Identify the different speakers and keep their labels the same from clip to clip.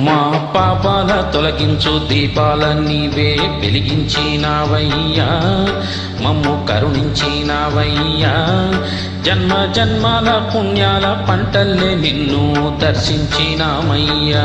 Speaker 1: మా పాపాల తొలగించు దీపాల నీవే వెలిగించినావయ్యా. మమ్ము కరుణించినావయ్యా. జన్మ జన్మాల పుణ్యాల పంటల్లే నిన్ను దర్శించినామయ్యా.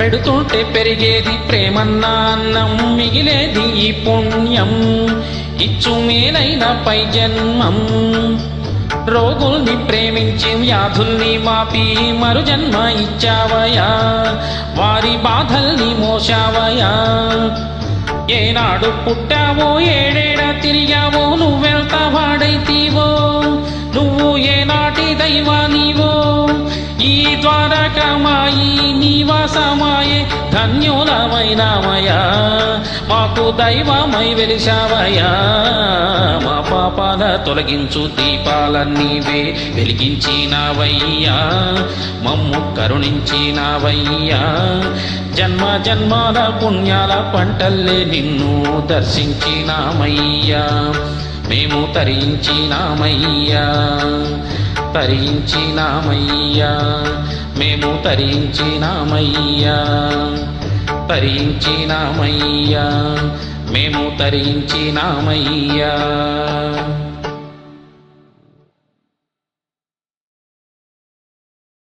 Speaker 1: పెడుతుంటే పెరిగేది ప్రేమన్నా అన్నం మిగిలేది ఈ పుణ్యం. ఇచ్చు మేలైన పై జన్మం రోగుల్ని ప్రేమించి వ్యాధుల్ని మాపి మరు జన్మ ఇచ్చావయా? వారి బాధల్ని మోసావయా ఏనాడు పుట్టావో ఏడేడ తిరిగావో నువ్వెంత వాడైతీవో? నువ్వు ఏనాటి దైవానివో? ఈ ద్వారకమాయి నివాసమాయే ధన్యులమైనామయా. మాకు దైవమై వెలిశావయ్యా. మా పాపాల తొలగించు దీపాలన్నీవే నీవే వెలిగించినావయ్యా. మమ్ము కరుణించినావయ్యా. జన్మ జన్మాల పుణ్యాల పంటల్లే నిన్ను దర్శించినామయ్యా. మేము తరించినామయ్యా. తరించినామయ్యా. మేము తరించినామయ్యా. తరించినామయ్యా. మేము తరించినామయ్యా.